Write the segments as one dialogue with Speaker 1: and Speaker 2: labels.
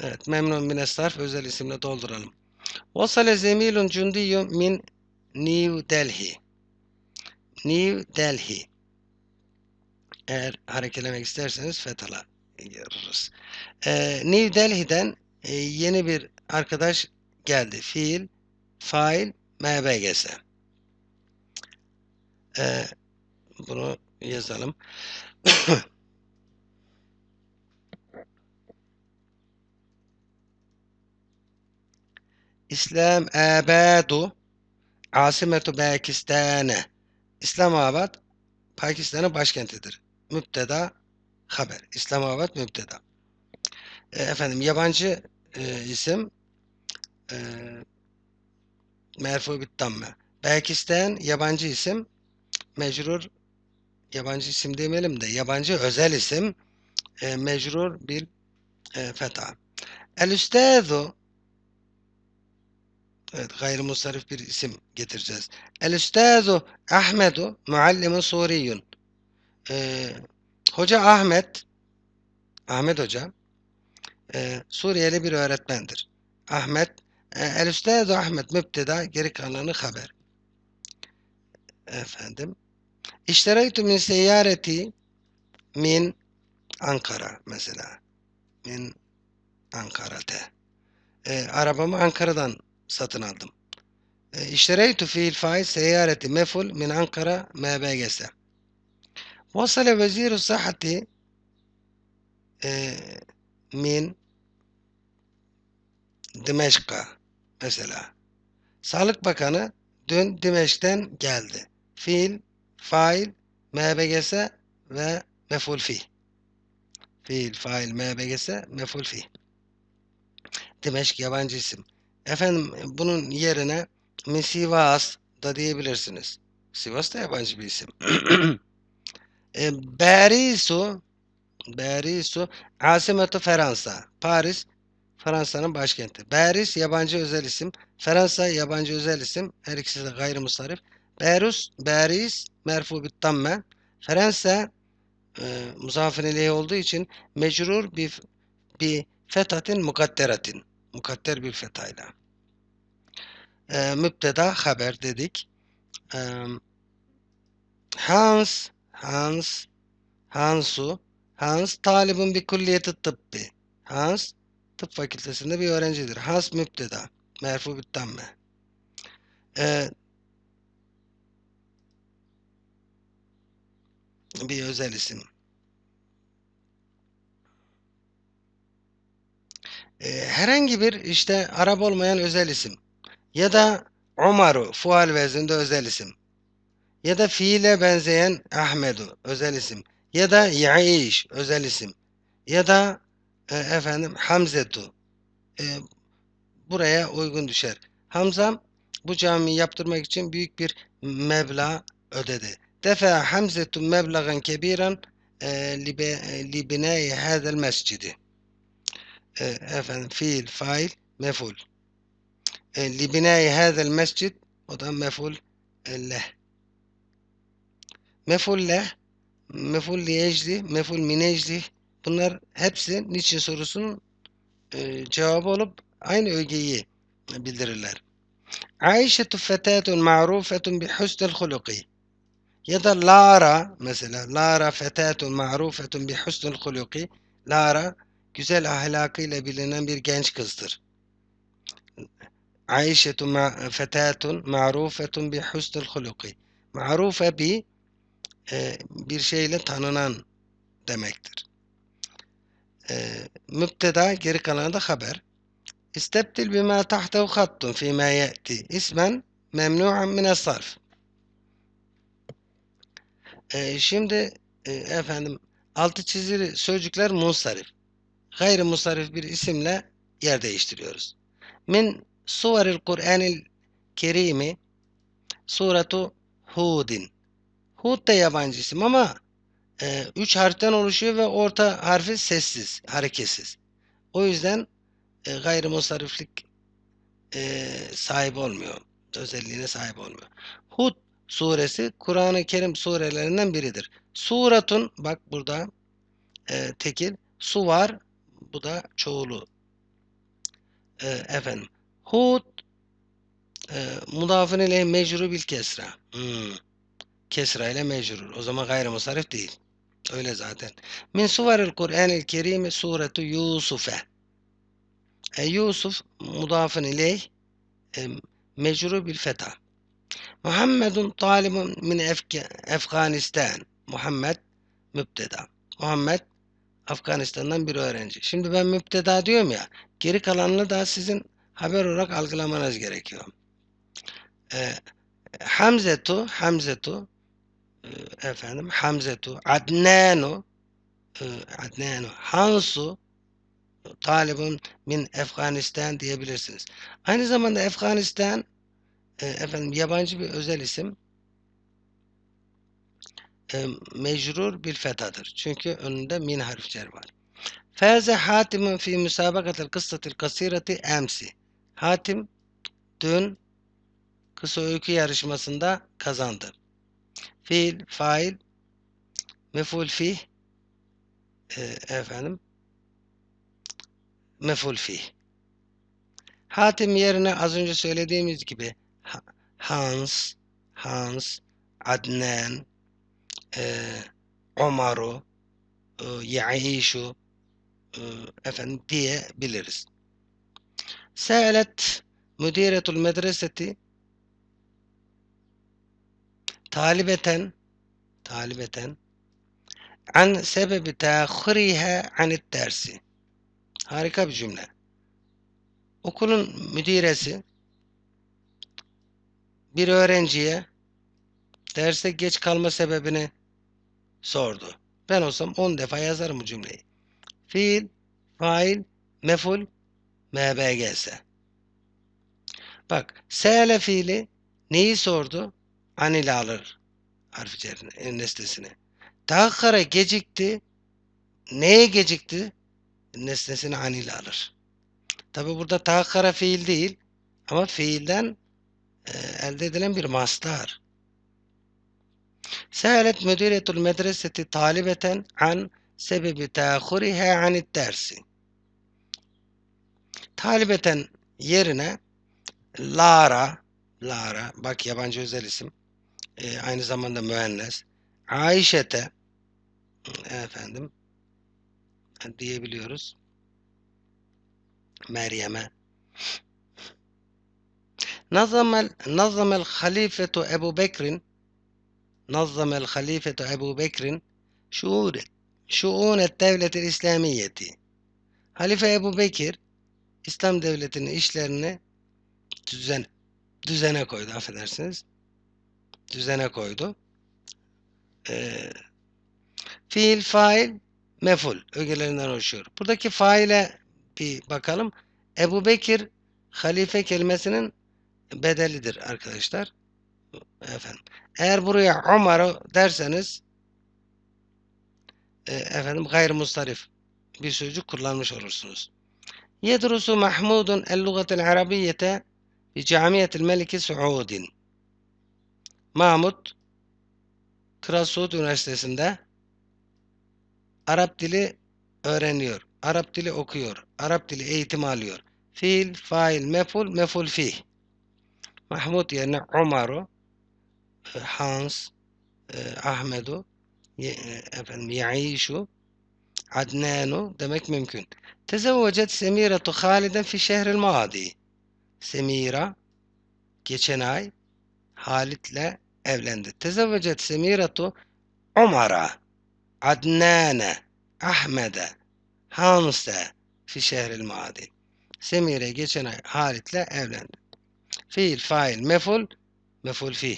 Speaker 1: Evet, memnun mine sarf özel isimle dolduralım. Vasale zemilun cundiyyun min New Delhi. New Delhi. Eğer harekelemek isterseniz fethala yararız. Ee, New Delhi'den e, yeni bir arkadaş geldi. Fiil, fail, MBGS. Ee, bunu yazalım. İslam Abadu Asimetu Pakistan'e İslamabad Pakistan'ın başkentidir. Müpteda haber. İslamabad müpteda. E, efendim yabancı e, isim e, merfu bit. Pakistan yabancı isim mecrur yabancı isim demeyelim de yabancı özel isim e, mecrur bil e, fetha. El üstazu Evet, gayrimusarif bir isim getireceğiz. El üstazu Ahmedu muallimun suriyun. Ee, Hoca Ahmet Ahmet Hoca e, Suriyeli bir öğretmendir. Ahmet e, El üstazu Ahmet müpteda geri kalanı haber. Efendim İştereytu min seyyareti min Ankara mesela. Min Ankara'te. E, arabamı Ankara'dan satın aldım. E, İştereytu fiil fail seyyareti meful min Ankara MBGS. Vasale veziru sahati e, min Dimeşk'a mesela. Sağlık Bakanı dün Dimeşk'ten geldi. Fiil, fail, MBGS ve meful fi. Fiil, fail, MBGS, meful fi. Dimeşk yabancı isim. Efendim bunun yerine Sivas da diyebilirsiniz. Sivas da yabancı bir isim. e, Berisu Berisu Asimetu Fransa. Paris Fransa'nın başkenti. Paris yabancı özel isim. Fransa yabancı özel isim. Her ikisi de gayrimusarif. Berus, Paris merfu bit tamme. Fransa e, muzafir olduğu için mecrur bir bir fetatin mukadderatin. Mukadder bir fetayla. E, müpteda haber dedik. E, Hans, Hans, Hansu, Hans talibun bir kulliyeti tıbbi. Hans tıp fakültesinde bir öğrencidir. Hans müpteda. Merfu bittamme. Ee, bir özel isim. Herhangi bir işte Arap olmayan özel isim. Ya da Umaru fual vezinde özel isim. Ya da fiile benzeyen Ahmedu özel isim. Ya da Yaiş özel isim. Ya da e, efendim Hamzetu e, buraya uygun düşer. Hamza bu camiyi yaptırmak için büyük bir meblağ ödedi. Defa Hamzetu meblagan kebiran li binai hadal mescidi. E, efendim fiil, fail, meful. Binai hadal mescid o da meful e, leh. Meful leh, meful li ecli, meful min ecli bunlar hepsi niçin sorusunun e, cevabı olup aynı ögeyi bildirirler. Ayşetü fetatun ma'rufetun bi husnul huluki. Ya da Lara mesela Lara fetatun ma'rufetun bi husnul huluki. Lara güzel ahlakıyla bilinen bir genç kızdır. Ayşe fetatun ma'rufetun bi husnul huluki. Ma'rufe bi e, bir şeyle tanınan demektir. E, geri kalanı da haber. İstebdil bima tahtehu hattun fîmâ ye'ti. İsmen memnu'an mine sarf. E, şimdi efendim altı çizili sözcükler musarif. Gayri musarif bir isimle yer değiştiriyoruz. Min suvaril Kur'anil kerimi suratu Hudin. Hud da yabancı isim ama e, üç harften oluşuyor ve orta harfi sessiz, hareketsiz. O yüzden e, gayrimusariflik e, sahip olmuyor. Özelliğine sahip olmuyor. Hud suresi Kur'an-ı Kerim surelerinden biridir. Suratun bak burada e, tekil su var bu da çoğulu e, efendim Hud e, mudafın ile mecrur bil kesra. Hmm. Kesra ile mecrur. O zaman gayrimusarif değil. Öyle zaten. Min suvaril Kur'an-ı Kerim suretu Yusuf'e. E, Yusuf mudafın ileyh e, bil feta. Muhammedun talibun min Efk- Afganistan. Muhammed müpteda. Muhammed Afganistan'dan bir öğrenci. Şimdi ben müpteda diyorum ya. Geri kalanını da sizin haber olarak algılamanız gerekiyor. Ee, Hamzetu, Hamzetu, e, efendim, Hamzetu, Adnanu, e, Adnanu, Hansu, talibun min Afganistan diyebilirsiniz. Aynı zamanda Afganistan, e, efendim, yabancı bir özel isim, e, mecrur bil fetadır. Çünkü önünde min harf cer var. Faze Hatim'in fi müsabakatil kıssatil kasireti emsi. Hatim dün kısa öykü yarışmasında kazandı. Fiil, fail, meful fih, e, efendim, meful fih. Hatim yerine az önce söylediğimiz gibi Ha- Hans, Hans, Adnan, e, Omaru, e, Yaişu, e, efendim diyebiliriz. Se'elet müdiretul medreseti talibeten talibeten an sebebi teahhuriha anit dersi. Harika bir cümle. Okulun müdiresi bir öğrenciye derse geç kalma sebebini sordu. Ben olsam 10 defa yazarım bu cümleyi. Fiil, fail, meful, mbgs. Bak, se'ele fiili neyi sordu? An ile alır harf cerini, nesnesini. Taakkara gecikti. Neye gecikti? Nesnesini an ile alır. Tabi burada taakkara fiil değil ama fiilden e, elde edilen bir mastar. Se'alet müdiretul medreseti talibeten an sebebi teahhuriha anid dersi. Talibeten yerine Lara, Lara, bak yabancı özel isim, e, aynı zamanda müennes, Ayşete, efendim, diyebiliyoruz. Meryem'e. Nazamel, nazamel halifetu Ebu Bekrin, nazamel halifetu Ebu Bekrin, şuur, şuunet devletil İslamiyeti. Halife Ebu Bekir, İslam devletinin işlerini düzen, düzene koydu, affedersiniz. Düzene koydu. Ee, fiil, fail, meful ögelerinden oluşuyor. Buradaki faile bir bakalım. Ebu Bekir halife kelimesinin bedelidir arkadaşlar. Efendim. Eğer buraya Umar'ı derseniz e, efendim gayrimustarif bir sözcük kullanmış olursunuz. Mahmudun el-lugatel arabiyete bi camiyetil meliki Suudin. Mahmud Kral Suud Üniversitesi'nde Arap dili öğreniyor. Arap dili okuyor. Arap dili eğitimi alıyor. Fiil, fail, meful, meful fih. Mahmud yerine Umaru, Hans, e, Ahmedu, ye- e, efendim, Yaişu, Adnanu demek mümkün. Tezevvecet Semiratu Haliden fi şehril madi. Semira geçen ay Halit'le evlendi. Tezevvecet Semiratu Umar'a, Adnane, Ahmed'e, Hans'e fi şehril madi. Semire geçen ay Halit'le evlendi. Fiil, fail, meful, meful fih.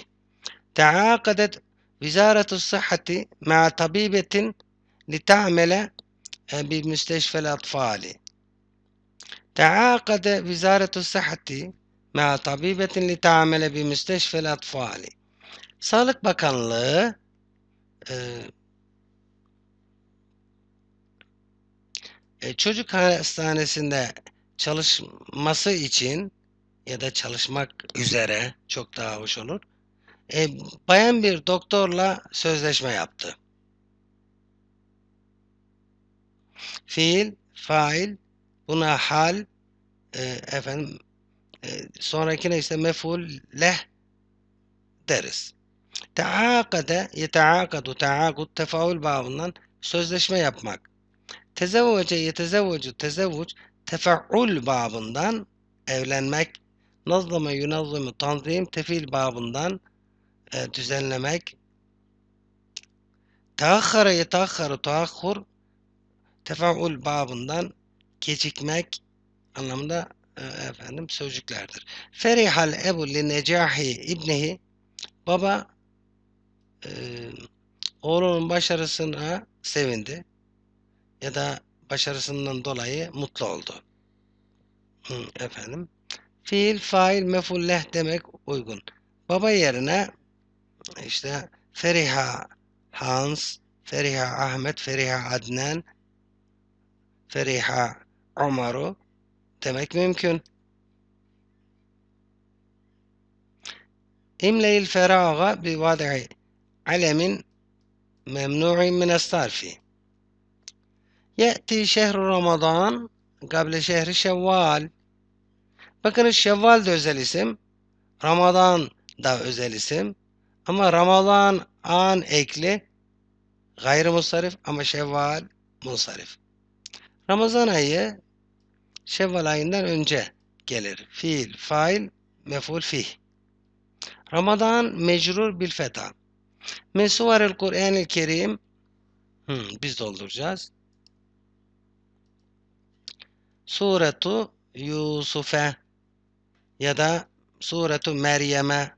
Speaker 1: تعاقدت وزارة الصحة مع طبيبة لتعمل بمستشفى الأطفال. تعاقد وزارة الصحة مع طبيبة لتعمل بمستشفى الأطفال. Sağlık Bakanlığı e, e, çocuk hastanesinde çalışması için ya da çalışmak üzere çok daha hoş olur. E, bayan bir doktorla sözleşme yaptı. Fiil, fail, buna hal, e, efendim e, sonrakine ise mef'ul leh deriz. Teakade yeteakadu teakud tefaül babından sözleşme yapmak. Tezevvece yetezevvecu tezevvuc tefeul babından evlenmek. Nazlama yunazzimu tanzim tefil babından e, düzenlemek. Teakhara yetaakharu taakkur tefaul babından gecikmek anlamında e, efendim sözcüklerdir. Ferihal ebu li necahi ibnihi baba e, oğlunun başarısına sevindi ya da başarısından dolayı mutlu oldu. Hı, efendim. Fiil, fail, mefulleh demek uygun. Baba yerine işte Feriha Hans, Feriha Ahmet, Feriha Adnan, Feriha Umaru demek mümkün. İmleyil feraga bi vad'i alemin memnu'in min sarfi. Ye'ti şehru Ramazan kable şehri Şevval. Bakınız Şevval de özel isim. Ramazan da özel isim. Ama Ramazan an ekli gayrı musarif ama Şevval musarif. Ramazan ayı Şevval ayından önce gelir. Fiil, fail, meful fih. Ramazan mecrur bil feta. Min suvaril Kur'an-ı Kerim hmm, biz dolduracağız. Suretu Yusuf'e ya da Suretu Meryem'e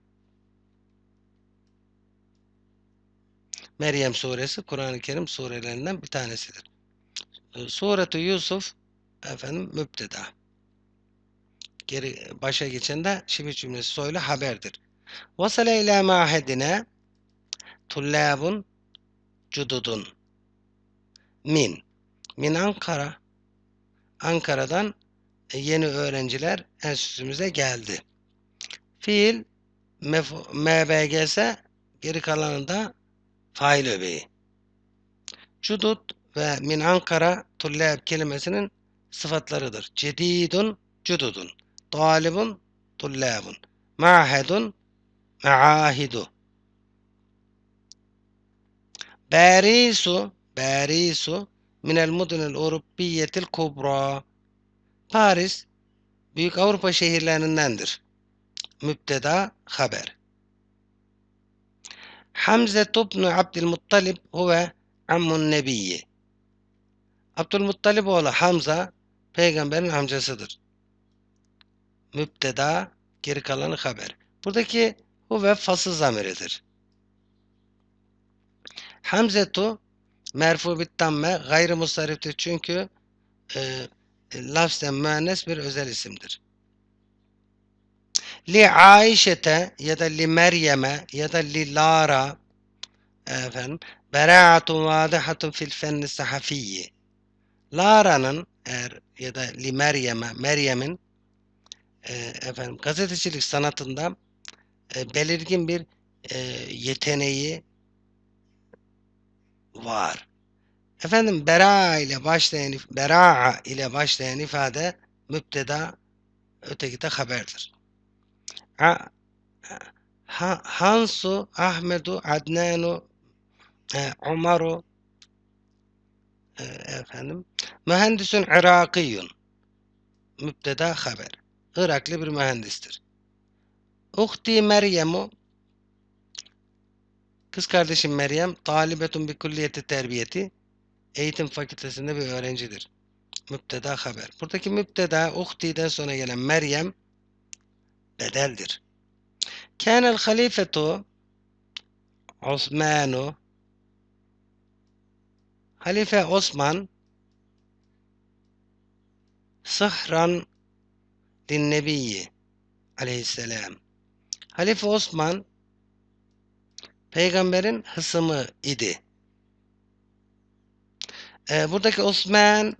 Speaker 1: Meryem suresi Kur'an-ı Kerim surelerinden bir tanesidir. Suretu Yusuf efendim müpteda. Geri başa geçen de şibir cümlesi soylu haberdir. Vasale ila mahedine tullabun cududun min min Ankara Ankara'dan yeni öğrenciler enstitümüze geldi. Fiil MBGS geri kalanında fail öbeği. Cudud ve min Ankara tullab kelimesinin sıfatlarıdır. Cedidun cududun. Talibun tullabun. Ma'hedun ma'ahidu. Barisu Barisu minel mudunel Avrupiyetil kubra. Paris büyük Avrupa şehirlerindendir. Müpteda haber. Hamze ibn Abdülmuttalib huve ammun nebiyyi. Abdülmuttalib oğlu Hamza peygamberin amcasıdır. Müpteda geri kalanı haber. Buradaki huve fasıl zamiridir. Hamzetu merfu bit tamme gayrı musariftir çünkü e, lafzen müennes bir özel isimdir. Li Aişete ya da li Meryem'e ya da li Lara efendim beraatun vadihatun fil fenni sahafiyyi Lara'nın eğer ya da li Meryem'e Meryem'in e, efendim gazetecilik sanatında e, belirgin bir e, yeteneği var. Efendim bera ile başlayan bera'a ile başlayan ifade müpteda öteki de haberdir. Ha, ha, Hansu, Ahmedu, Adnanu, e, Umaru e, efendim mühendisun Irakiyun müpteda haber. Iraklı bir mühendistir. Uhti Meryem'u Kız kardeşim Meryem talibetun bir kulliyeti terbiyeti eğitim fakültesinde bir öğrencidir. Müpteda haber. Buradaki müpteda uhti'den sonra gelen Meryem bedeldir. Kânel halifetu Osmanu Halife Osman sıhran linnebiyyi aleyhisselam. Halife Osman peygamberin hısımı idi. Ee, buradaki Osman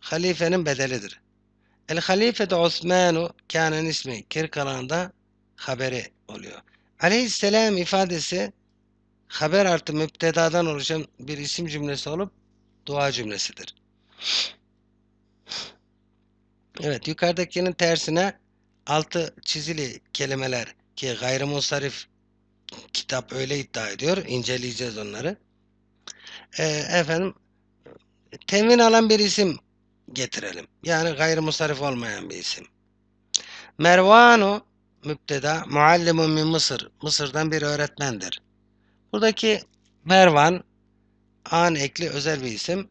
Speaker 1: halifenin bedelidir. El halife de Osmanu kânen ismi Kirkalan'da haberi oluyor. Aleyhisselam ifadesi haber artı müptedadan oluşan bir isim cümlesi olup dua cümlesidir. Evet yukarıdakinin tersine altı çizili kelimeler ki gayrimusarif kitap öyle iddia ediyor. İnceleyeceğiz onları. Ee, efendim temin alan bir isim getirelim. Yani gayrimusarif olmayan bir isim. Mervanu müpteda muallimun min Mısır. Mısır'dan bir öğretmendir. Buradaki Mervan an ekli özel bir isim.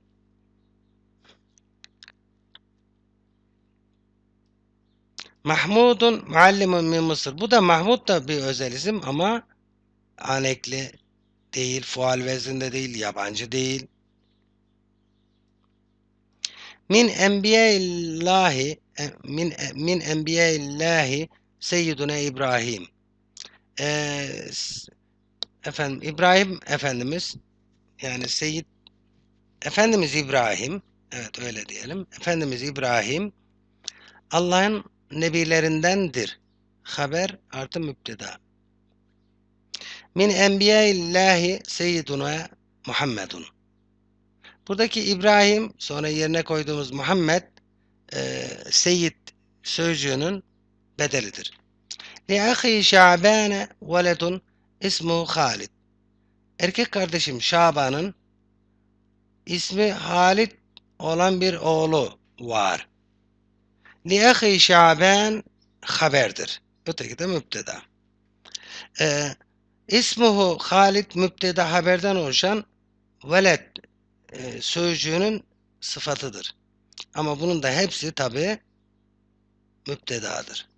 Speaker 1: Mahmudun muallimun min Mısır. Bu da Mahmud da bir özel isim ama an ekli değil, fual vezinde değil, yabancı değil. Min enbiyaillahi min min enbiyaillahi seyyiduna İbrahim. Ee, efendim İbrahim Efendimiz yani Seyyid Efendimiz İbrahim evet öyle diyelim. Efendimiz İbrahim Allah'ın nebilerindendir. Haber artı müpteda. Min enbiyaillahi seyyiduna Muhammedun. Buradaki İbrahim sonra yerine koyduğumuz Muhammed e, Seyyid sözcüğünün bedelidir. Li ahi Şabane veledun ismu Halid. Erkek kardeşim Şaban'ın ismi Halid olan bir oğlu var. Li ahi Şaban haberdir. Öteki de müpteda. Ee, ismuhu Halid müpteda haberden oluşan veled e, sözcüğünün sıfatıdır. Ama bunun da hepsi tabi müptedadır.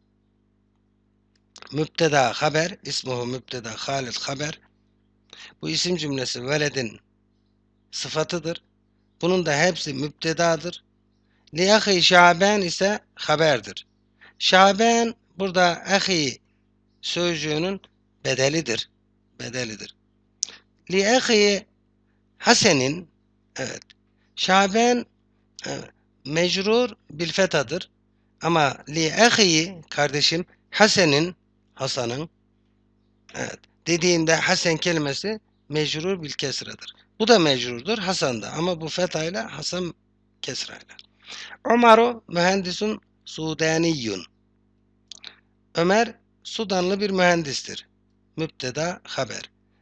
Speaker 1: Müpteda haber, ismuhu müpteda Halid haber. Bu isim cümlesi veledin sıfatıdır. Bunun da hepsi müptedadır. Liyahi Şaben ise haberdir. Şaben burada ahi sözcüğünün bedelidir. Bedelidir. Liyahi Hasen'in evet Şaben e, mecrur bil fetadır. Ama li ahi kardeşim Hasen'in Hasan'ın evet dediğinde Hasan kelimesi mecrur bil kesradır. Bu da mecrurdur Hasan da ama bu fetayla Hasan kesrayla. Umaru mühendisun Sudaniyun. Ömer Sudanlı bir mühendistir. Müpteda haber.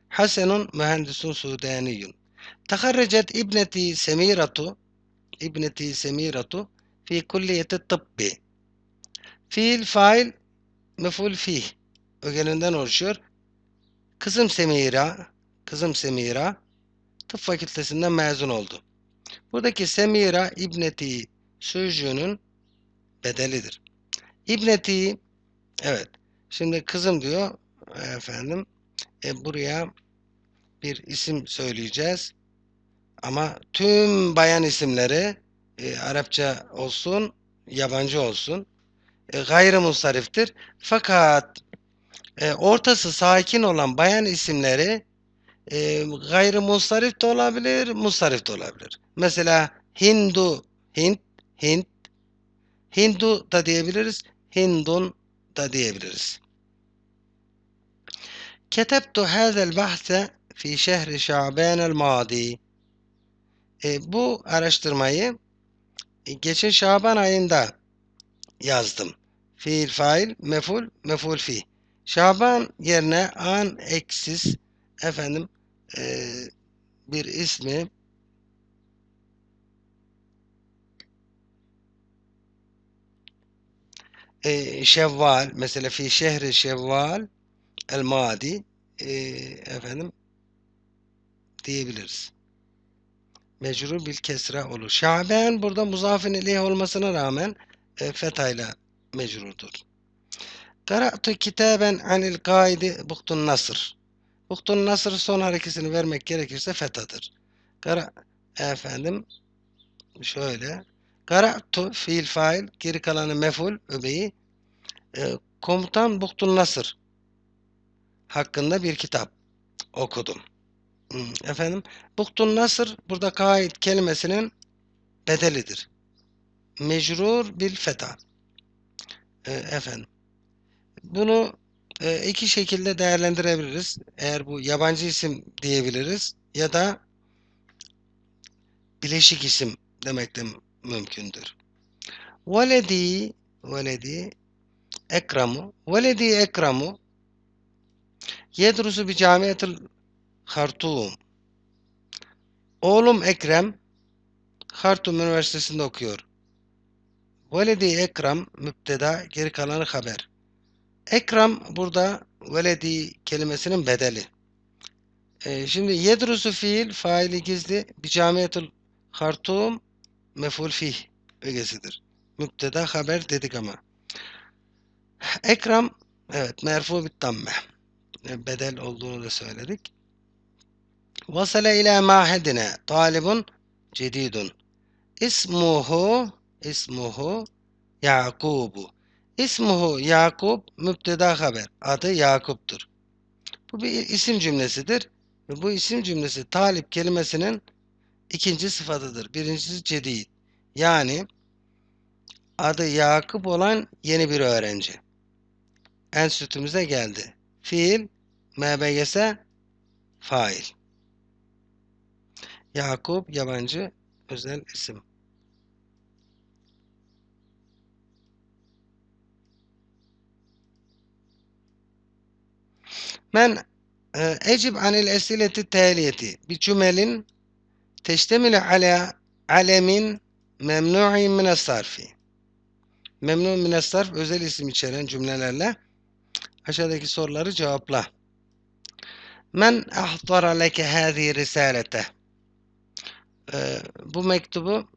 Speaker 1: Hasenun mühendisun Sudaniyun. Teharrecet ibneti Semiratu ibneti Semiratu fi kulliyeti tıbbi. Fiil, fail, meful fih ögeninden oluşuyor. Kızım Semira, kızım Semira tıp fakültesinden mezun oldu. Buradaki Semira İbneti sözcüğünün bedelidir. İbneti evet şimdi kızım diyor efendim e, buraya bir isim söyleyeceğiz. Ama tüm bayan isimleri e, Arapça olsun, yabancı olsun e, gayrimusariftir. Fakat e, ortası sakin olan bayan isimleri e, gayrimusarif de olabilir, musarif de olabilir. Mesela Hindu, Hint, Hint, Hindu da diyebiliriz, Hindun da diyebiliriz. Ketebtu hâzel bahse fi şehri Şaban'el madi. E, bu araştırmayı geçen Şaban ayında yazdım. Fiil, fail, meful, meful fi. Şaban yerine an eksiz efendim e, bir ismi e, Şevval mesela fi şehri Şevval el madi e, efendim diyebiliriz. Mecrur bil kesra olur. Şaben burada muzafin ileyh olmasına rağmen e, fetayla mecrurdur. Kara'tu kitaben anil kaidi buhtun nasır. Buhtun nasır son harekesini vermek gerekirse fetadır. Kara efendim şöyle Kara'tu fiil fail geri kalanı meful öbeği e, komutan Buhtun Nasır hakkında bir kitap okudum. Hmm, efendim Buhtun Nasır burada kaid kelimesinin bedelidir. Mecrur bil feta. E, efendim bunu e, iki şekilde değerlendirebiliriz. Eğer bu yabancı isim diyebiliriz ya da bileşik isim demek de mümkündür. Veledi veledi Ekramu veledi Ekramu yedrusu bi camiyetil Hartum Oğlum Ekrem Hartum Üniversitesi'nde okuyor. Veledi Ekrem müpteda geri kalanı haber. Ekrem burada veledi kelimesinin bedeli. Ee, şimdi yedrusu fiil faili gizli bir camiyetul hartum meful fih ögesidir. Müpteda haber dedik ama. Ekrem evet merfu bit damme. E, Bedel olduğunu da söyledik. Vasale ila mahedine talibun cedidun. İsmuhu ismuhu Yakubu. İsmuhu Yakub müpteda haber. Adı Yakup'tur. Bu bir isim cümlesidir. Ve bu isim cümlesi talip kelimesinin ikinci sıfatıdır. Birincisi cedid. Yani adı Yakup olan yeni bir öğrenci. Enstitümüze geldi. Fiil, MBGS, fail. Yakup yabancı özel isim. Men e, ecib anil esileti taliyeti bir cümelin teştemile ala alemin memnu'in mine sarfi. Memnun mine sarf özel isim içeren cümlelerle aşağıdaki soruları cevapla. Men ahdara leke hâzihi risalete. Ee, bu mektubu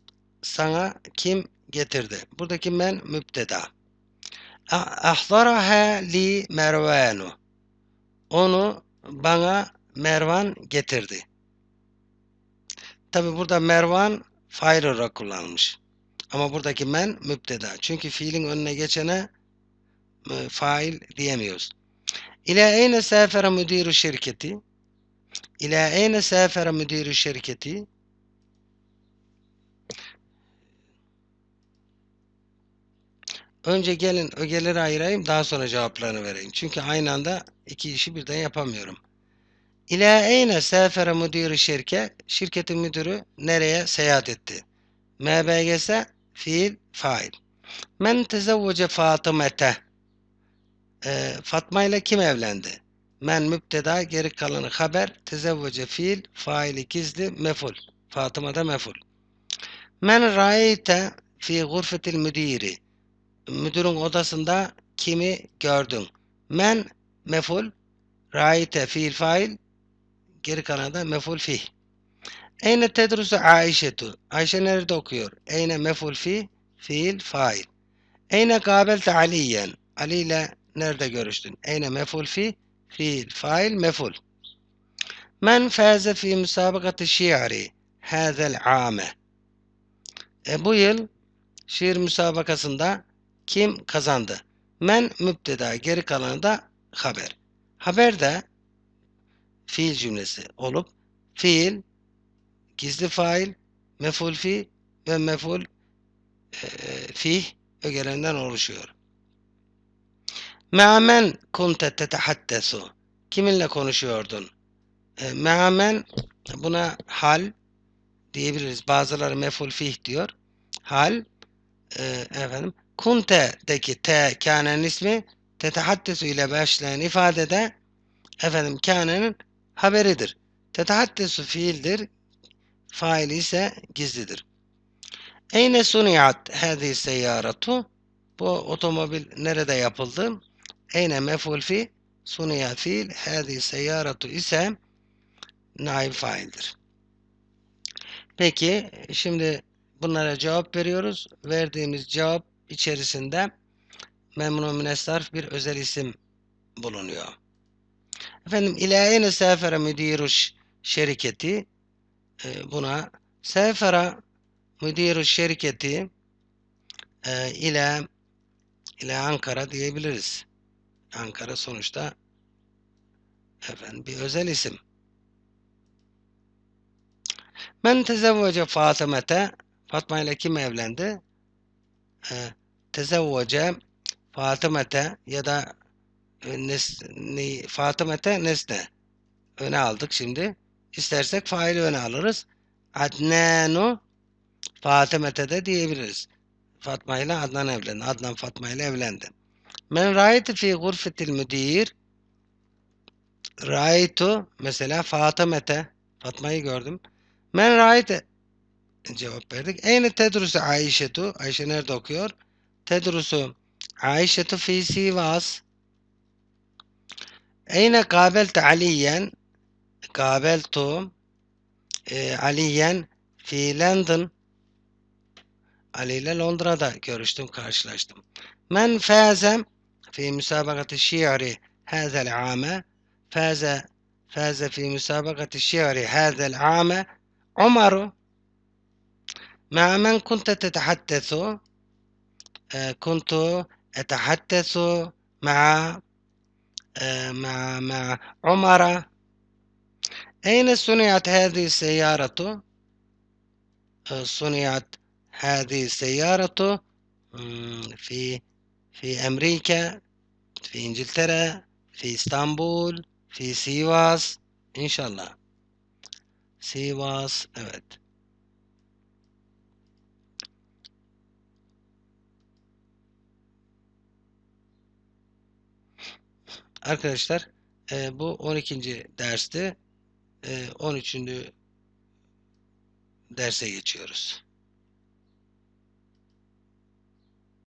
Speaker 1: sana kim getirdi? Buradaki men müpteda. Ahdaraha li Mervanu. Onu bana Mervan getirdi. Tabi burada Mervan fail olarak kullanılmış. Ama buradaki men müpteda. Çünkü fiilin önüne geçene e, fail diyemiyoruz. İlâ eyne sefere müdürü şirketi? İlâ eyne sefere müdürü şirketi? Önce gelin ögeleri ayırayım daha sonra cevaplarını vereyim. Çünkü aynı anda iki işi birden yapamıyorum. İlâ eyne sefere müdürü şirke? Şirketin müdürü nereye seyahat etti? MBGS fiil fail. Men tezevvece Fatımete. Ee, Fatma ile kim evlendi? Men müpteda geri kalanı haber. Tezevvece fiil faili gizli meful. Fatıma da meful. Men ra'eyte fi gurfetil müdiri. Müdürün odasında kimi gördün? Men meful. Ra'eyte fiil fail. Geri kalanı da meful fih. Eyne tedrusu Aişetu. Ayşe nerede okuyor? Eyne meful fi fiil fail. Eyne kabelte Aliyen. Ali ile nerede görüştün? Eyne meful fi fiil fail meful. Men faze fi müsabakati şiari hazel ame. E, bu yıl şiir müsabakasında kim kazandı? Men müpteda geri kalanı da haber. Haber de fiil cümlesi olup fiil gizli fail, meful fi ve meful e, fih ögelerinden oluşuyor. Me'amen kunte tetehaddesu. Kiminle konuşuyordun? E, me'amen buna hal diyebiliriz. Bazıları meful fih diyor. Hal e, efendim kunte'deki te kânenin ismi tetehaddesu ile başlayan ifadede efendim kânenin haberidir. Tetehaddesu fiildir faili ise gizlidir. Eyne suniyat hadi seyyaratu bu otomobil nerede yapıldı? Eyne meful fi suniya fiil hadi seyyaratu ise naib faildir. Peki şimdi bunlara cevap veriyoruz. Verdiğimiz cevap içerisinde memnun minesarf bir özel isim bulunuyor. Efendim ilâ sefere müdiruş şirketi e, buna sefera müdürü şirketi e, ile ile Ankara diyebiliriz. Ankara sonuçta efendim bir özel isim. Men tezevvece Fatımete Fatma ile kim evlendi? Tezevvece Fatımete ya da e, nes, ne, Fatımete nesne öne aldık şimdi. İstersek faili öne alırız. Adnanu Fatımete de diyebiliriz. Fatma ile Adnan evlendi. Adnan Fatma ile evlendi. Men ra'aytu fi gurfetil müdir Ra'aytu mesela Fatımete Fatma'yı gördüm. Men ra'aytu cevap verdik. Eyne tedrusu Ayşetu Ayşe nerede okuyor? Tedrusu Ayşetu fi Sivas Eyne kabelte Aliyen Kabeltu e, Aliyen fi London Ali ile Londra'da görüştüm, karşılaştım. Men faze fi müsabakati şiiri hazel ame faze faze fi müsabakati şiiri hazel ame Umaru مع من كنت تتحدث آه، كنت أتحدث مع آه، مع مع عمر. أين صنعت هذه السيارة؟ آه، صنعت هذه السيارة في في أمريكا في إنجلترا في إسطنبول في سيواس. إن شاء الله. سيواس evet Arkadaşlar e, bu 12. dersti. E, 13. derse geçiyoruz.